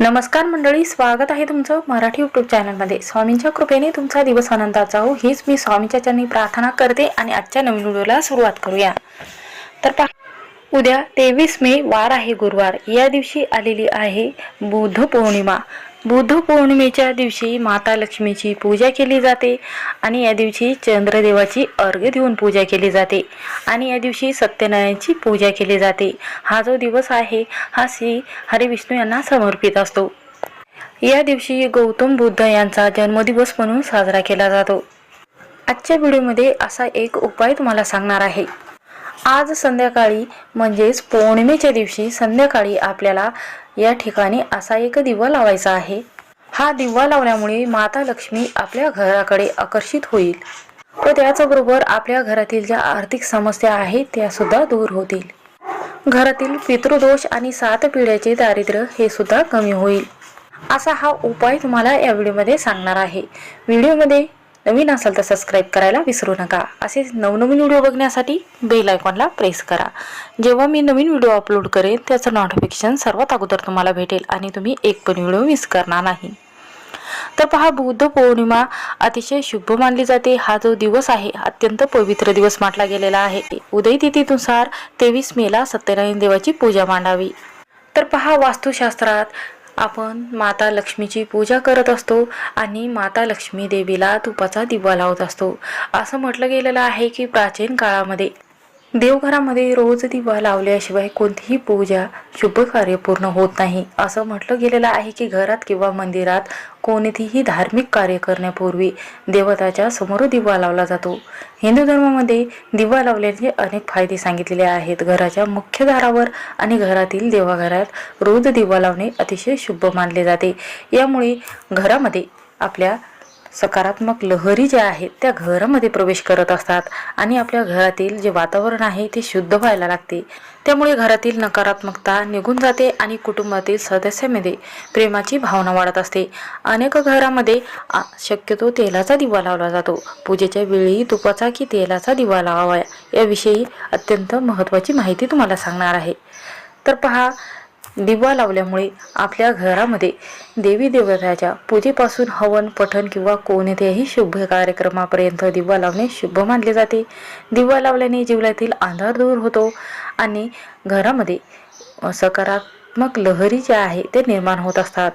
नमस्कार मंडळी स्वागत आहे तुमचं मराठी यूट्यूब चॅनलमध्ये स्वामींच्या कृपेने तुमचा दिवस आनंदाचा हो. हीच मी स्वामींच्या चरणी प्रार्थना करते आणि आजच्या नवीन व्हिडिओला सुरुवात करूया. तर पा उद्या तेवीस मे वार आहे गुरुवार. या दिवशी आलेली आहे बुद्ध पौर्णिमा. बुद्ध पौर्णिमेच्या दिवशी माता लक्ष्मीची पूजा केली जाते आणि या दिवशी चंद्रदेवाची अर्घ्य देऊन पूजा केली जाते आणि या दिवशी सत्यनारायणची पूजा केली जाते. हा जो दिवस आहे हा श्री हरिविष्णू यांना समर्पित असतो. या दिवशी गौतम बुद्ध यांचा जन्मदिवस म्हणून साजरा केला जातो. आजच्या व्हिडिओमध्ये असा एक उपाय तुम्हाला सांगणार आहे. आज संध्याकाळी म्हणजेच पौर्णिमेच्या दिवशी संध्याकाळी आपल्याला या ठिकाणी असा एक दिवा लावायचा आहे. हा दिवा लावल्यामुळे माता लक्ष्मी आपल्या घराकडे आकर्षित होईल व त्याचबरोबर आपल्या घरातील ज्या आर्थिक समस्या आहेत त्या सुद्धा दूर होतील. घरातील पितृदोष आणि सात पिढ्याचे दारिद्र्य हे सुद्धा कमी होईल. असा हा उपाय तुम्हाला या व्हिडिओमध्ये सांगणार आहे. व्हिडिओमध्ये नवीन असाल तर सबस्क्राईब करायला विसरू नका. असे नवनवीन व्हिडिओ बघण्यासाठी बेल आयकॉनला प्रेस करा. जेव्हा मी नवीन व्हिडिओ अपलोड करेन त्याचं नोटिफिकेशन सर्वात अगोदर तुम्हाला भेटेल आणि तुम्ही एक पण व्हिडिओ मिस करणार नाही. तर पहा बुद्ध पौर्णिमा अतिशय शुभ मानली जाते. हा जो दिवस आहे अत्यंत पवित्र दिवस म्हटला गेलेला आहे. उदय तिथीनुसार तेवीस मेला सत्यनारायण देवाची पूजा मांडावी. तर पहा वास्तुशास्त्रात आपण माता लक्ष्मीची पूजा करत असतो आणि माता लक्ष्मी देवीला तुपाचा दिवा लावत असतो. असं म्हटलं गेलेलं आहे की प्राचीन काळामध्ये. देवघरामध्ये रोज दिवा लावल्याशिवाय कोणतीही पूजा शुभ कार्य पूर्ण होत नाही. असं म्हटलं गेलेलं आहे की घरात किंवा मंदिरात कोणतीही धार्मिक कार्य करण्यापूर्वी देवताच्या समोर दिवा लावला जातो. हिंदू धर्मामध्ये दिवा लावल्याचे अनेक फायदे सांगितलेले आहेत. घराच्या मुख्य दारावर आणि घरातील देवाघरात रोज दिवा लावणे अतिशय शुभ मानले जाते. यामुळे घरामध्ये आपल्या सकारात्मक लहरी ज्या आहेत त्या घरामध्ये प्रवेश करत असतात. आणि आपल्या घरातील जे वातावरण आहे ते शुद्ध व्हायला लागते. त्यामुळे घरातील नकारात्मकता निघून जाते आणि कुटुंबातील सदस्यामध्ये प्रेमाची भावना वाढत असते. अनेक घरामध्ये आ, शक्यतो तेलाचा दिवा लावला जातो. पूजेच्या वेळी तुपाचा की तेलाचा दिवा लावावा याविषयी अत्यंत महत्त्वाची माहिती तुम्हाला सांगणार आहे. तर पहा दिवा लावल्यामुळे आपल्या घरामध्ये देवी देवताच्या पूजेपासून हवन पठण किंवा कोणत्याही शुभ कार्यक्रमापर्यंत दिवा लावणे शुभ मानले जाते. दिवा लावल्याने जीवनातील अंधार दूर होतो आणि घरामध्ये सकारात्मक लहरी ज्या आहे ते निर्माण होत असतात.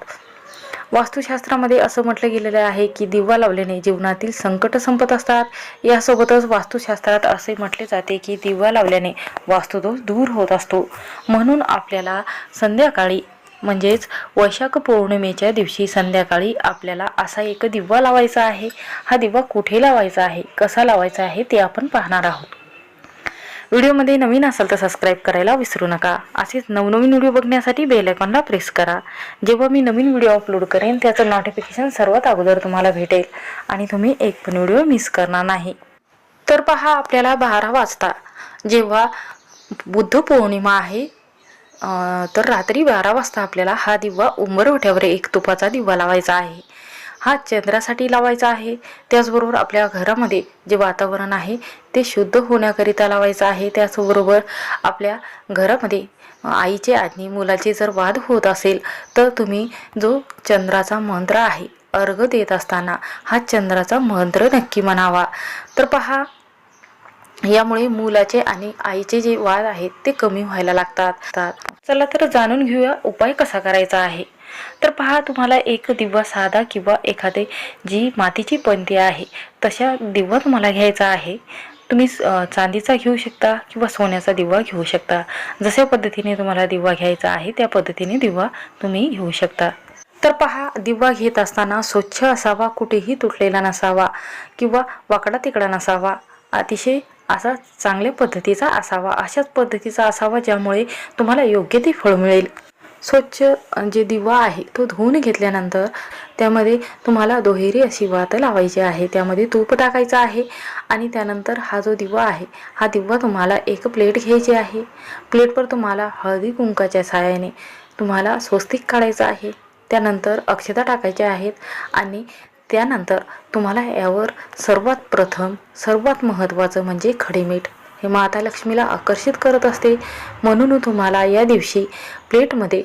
वास्तुशास्त्रामध्ये असं म्हटलं गेलेलं आहे की दिवा लावल्याने जीवनातील संकट संपत असतात. यासोबतच वास्तुशास्त्रात असे म्हटले जाते की दिवा लावल्याने वास्तुदोष दूर होत असतो. म्हणून आपल्याला संध्याकाळी म्हणजेच वैशाख पौर्णिमेच्या दिवशी संध्याकाळी आपल्याला असा एक दिवा लावायचा आहे. हा दिवा कुठे लावायचा आहे? कसा लावायचा आहे? ते आपण पाहणार आहोत. व्हिडिओमध्ये नवीन असाल तर सबस्क्राईब करायला विसरू नका. असेच नवनवीन व्हिडिओ बघण्यासाठी बेल आयकॉनला प्रेस करा. जेव्हा मी नवीन व्हिडिओ अपलोड करेन त्याचं नोटिफिकेशन सर्वात अगोदर तुम्हाला भेटेल. आणि तुम्ही एक पण व्हिडिओ मिस करणार नाही. तर पहा आपल्याला बारा वाजता. जेव्हा बुद्ध पौर्णिमा आहे तर रात्री बारा वाजता आपल्याला हा दिवा उंबरवठ्यावर एक तुपाचा दिवा लावायचा आहे. हा चंद्रासाठी लावायचा आहे. त्याचबरोबर आपल्या घरामध्ये जे वातावरण आहे ते शुद्ध होण्याकरिता लावायचं आहे. त्याचबरोबर आपल्या घरामध्ये आईचे आणि मुलाचे जर वाद होत असेल तर तुम्ही जो चंद्राचा मंत्र आहे अर्घ देत असताना हा चंद्राचा मंत्र नक्की म्हणावा. तर पहा यामुळे मुलाचे आणि आईचे जे वाद आहेत ते कमी व्हायला लागतात. चला तर जाणून घेऊया उपाय कसा करायचा आहे. तर पहा तुम्हाला एक दिवा साधा किंवा एखादे जी मातीची पंती आहे तशा दिवा तुम्हाला घ्यायचा आहे. तुम्ही चांदीचा घेऊ शकता किंवा सोन्याचा दिवा घेऊ शकता. जशा पद्धतीने तुम्हाला दिवा घ्यायचा आहे त्या पद्धतीने दिवा तुम्ही घेऊ शकता. तर पहा दिवा घेत असताना स्वच्छ असावा कुठेही तुटलेला नसावा किंवा वाकडा तिकडा नसावा. अतिशय असा चांगल्या पद्धतीचा असावा अशाच पद्धतीचा असावा ज्यामुळे तुम्हाला योग्य ते फळ मिळेल. स्वच्छ जे दिवा आहे तो धुवून घेतल्यानंतर त्यामध्ये तुम्हाला दुहेरी अशी वात लावायची आहे. त्यामध्ये तूप टाकायचं आहे आणि त्यानंतर हा जो दिवा आहे हा दिवा तुम्हाला एक प्लेट घ्यायची आहे. प्लेटवर तुम्हाला हळदी कुंकाच्या सहाय्याने तुम्हाला स्वस्तिक काढायचं आहे. त्यानंतर अक्षता टाकायच्या आहेत आणि त्यानंतर तुम्हाला यावर सर्वात प्रथम सर्वात महत्त्वाचं म्हणजे खडीमीठ हे माता लक्ष्मीला आकर्षित करत असते. म्हणून तुम्हाला या दिवशी प्लेटमध्ये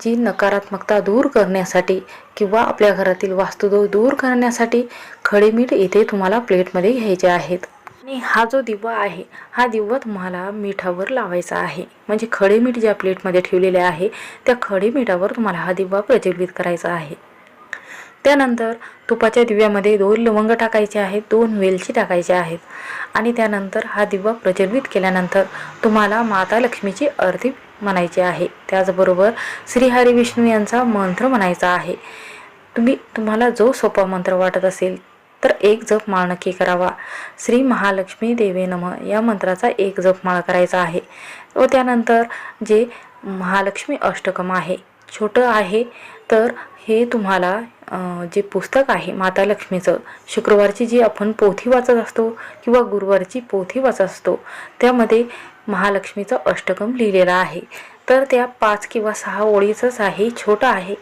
जी नकारात्मकता दूर करण्यासाठी किंवा आपल्या घरातील वास्तुदोष दूर करण्यासाठी खडे मीठ इथे तुम्हाला प्लेटमध्ये घ्यायचे आहेत. आणि हा जो दिवा आहे हा दिवा तुम्हाला मिठावर लावायचा आहे. म्हणजे खडे मीठ ज्या प्लेटमध्ये ठेवलेले आहे त्या खडे मिठावर तुम्हाला हा दिवा प्रज्वलित करायचा आहे. त्यानंतर तुपाच्या दिव्यामध्ये दोन लवंग टाकायचे आहेत दोन वेलची टाकायचे आहेत. आणि त्यानंतर हा दिवा प्रज्वलित केल्यानंतर तुम्हाला माता लक्ष्मीची अर्धी म्हणायची आहे. त्याचबरोबर श्रीहरी विष्णू यांचा मंत्र म्हणायचा आहे. तुम्ही तुम्हाला जो सोपा मंत्र वाटत असेल तर एक जप माळ नक्की करावा. श्री महालक्ष्मी देवे नम या मंत्राचा एक जप माळ करायचा आहे. व त्यानंतर जे महालक्ष्मी अष्टकम आहे छोटं आहे तर हे तुम्हाला जे पुस्तक आहे माता लक्ष्मीचं शुक्रवारची जी आपण पोथी वाचत असतो किंवा गुरुवारची पोथी वाचत असतो त्यामध्ये महालक्ष्मीचं अष्टकम लिहिलेलं आहे. तर त्या पाच किंवा सहा ओळीचंच आहे छोटं आहे.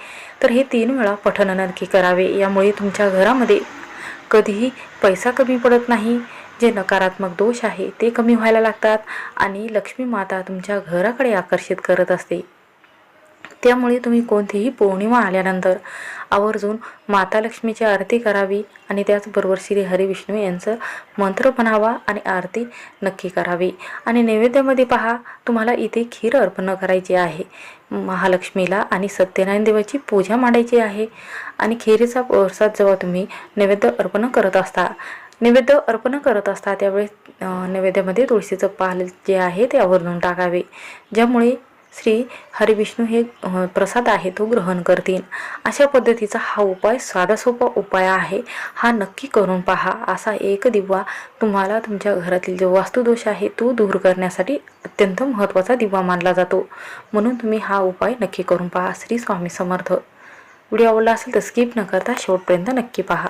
तर हे तीन वेळा पठण नक्की करावे. यामुळे तुमच्या घरामध्ये कधीही पैसा कमी पडत नाही जे नकारात्मक दोष आहे ते कमी व्हायला लागतात आणि लक्ष्मी माता तुमच्या घराकडे आकर्षित करत असते. त्यामुळे तुम्ही कोणतीही पौर्णिमा आल्यानंतर आवर्जून माता लक्ष्मीची आरती करावी आणि त्याचबरोबर श्री हरिविष्णू यांचं मंत्र म्हणावा आणि आरती नक्की करावी. आणि नैवेद्यामध्ये पहा तुम्हाला इथे खीर अर्पण करायची आहे. महालक्ष्मीला आणि सत्यनारायण देवाची पूजा मांडायची आहे. आणि खिरीचा प्रसाद जेव्हा तुम्ही नैवेद्य अर्पण करत असता नैवेद्य अर्पण करत असता त्यावेळेस नैवेद्यामध्ये तुळशीचं पाल जे आहे ते आवर्जून टाकावे. ज्यामुळे श्री हरिविष्णू हे प्रसाद आहे तो ग्रहण करतील. अशा पद्धतीचा हा उपाय साधा सोपा उपाय आहे. हा नक्की करून पहा. असा एक दिवा तुम्हाला तुमच्या घरातील जो वास्तुदोष आहे तो दूर करण्यासाठी अत्यंत महत्त्वाचा दिवा मानला जातो. म्हणून तुम्ही हा उपाय नक्की करून पहा. श्री स्वामी समर्थ. व्हिडिओ आवडला असेल तर स्किप न करता शेवटपर्यंत नक्की पहा.